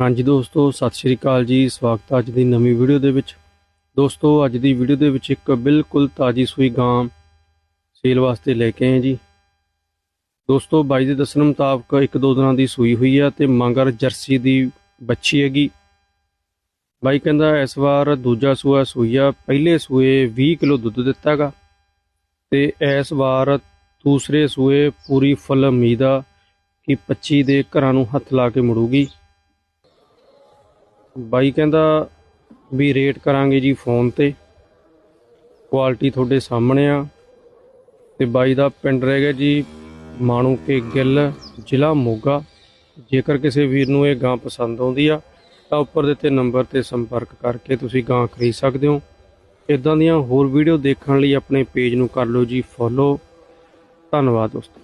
ਹਾਂਜੀ ਦੋਸਤੋ, ਸਤਿ ਸ਼੍ਰੀ ਅਕਾਲ ਜੀ। ਸਵਾਗਤ ਹੈ ਅੱਜ ਦੀ ਨਵੀਂ ਵੀਡੀਓ ਦੇ ਵਿੱਚ। ਦੋਸਤੋ, ਅੱਜ ਦੀ ਵੀਡੀਓ ਦੇ ਵਿੱਚ ਇੱਕ ਬਿਲਕੁਲ ਤਾਜੀ ਸੂਈ ਗਾਂ ਸੇਲ ਵਾਸਤੇ ਲੈ ਕੇ ਆਏ ਜੀ। ਦੋਸਤੋ, ਬਾਈ ਦੇ ਦੱਸਣ ਮੁਤਾਬਕ ਇੱਕ ਦੋ ਦਿਨਾਂ ਦੀ ਸੂਈ ਹੋਈ ਆ ਤੇ ਮੰਗਰ ਜਰਸੀ ਦੀ ਬੱਚੀ ਹੈਗੀ। ਬਾਈ ਕਹਿੰਦਾ, ਇਸ ਵਾਰ ਦੂਜਾ ਸੂਆ ਸੂਈਆ ਪਹਿਲੇ ਸੂਏ 20 ਕਿਲੋ ਦੁੱਧ ਦਿੱਤਾਗਾ ਤੇ ਇਸ ਵਾਰ ਦੂਸਰੇ ਸੂਏ ਪੂਰੀ ਫੁੱਲ ਉਮੀਦ ਆ ਕਿ 25 ਦੇ ਘਰਾਂ ਨੂੰ ਹੱਥ ਲਾ ਕੇ ਮੁੜੂਗੀ। ਬਾਈ ਕਹਿੰਦਾ ਵੀ ਰੇਟ ਕਰਾਂਗੇ ਜੀ ਫੋਨ ਤੇ। ਕੁਆਲਿਟੀ ਤੁਹਾਡੇ ਸਾਹਮਣੇ ਆ। ਤੇ ਬਾਈ ਦਾ ਪਿੰਡ ਰਹਿ ਗਿਆ ਜੀ ਮਾਣੂ ਕੇ ਗਿੱਲ, ਜ਼ਿਲ੍ਹਾ ਮੋਗਾ। ਜੇਕਰ ਕਿਸੇ ਵੀਰ ਨੂੰ ਇਹ ਗਾਂ ਪਸੰਦ ਆਉਂਦੀ ਆ, ਤਾਂ ਉੱਪਰ ਦਿੱਤੇ ਨੰਬਰ ਤੇ ਸੰਪਰਕ ਕਰਕੇ ਤੁਸੀਂ ਗਾਂ ਖਰੀਦ ਸਕਦੇ ਹੋ। ਇਦਾਂ ਦੀਆਂ ਹੋਰ ਵੀਡੀਓ ਦੇਖਣ ਲਈ ਆਪਣੇ ਪੇਜ ਨੂੰ ਕਰ ਲਓ ਜੀ, ਫੋਲੋ। ਧੰਨਵਾਦ ਦੋਸਤੋ।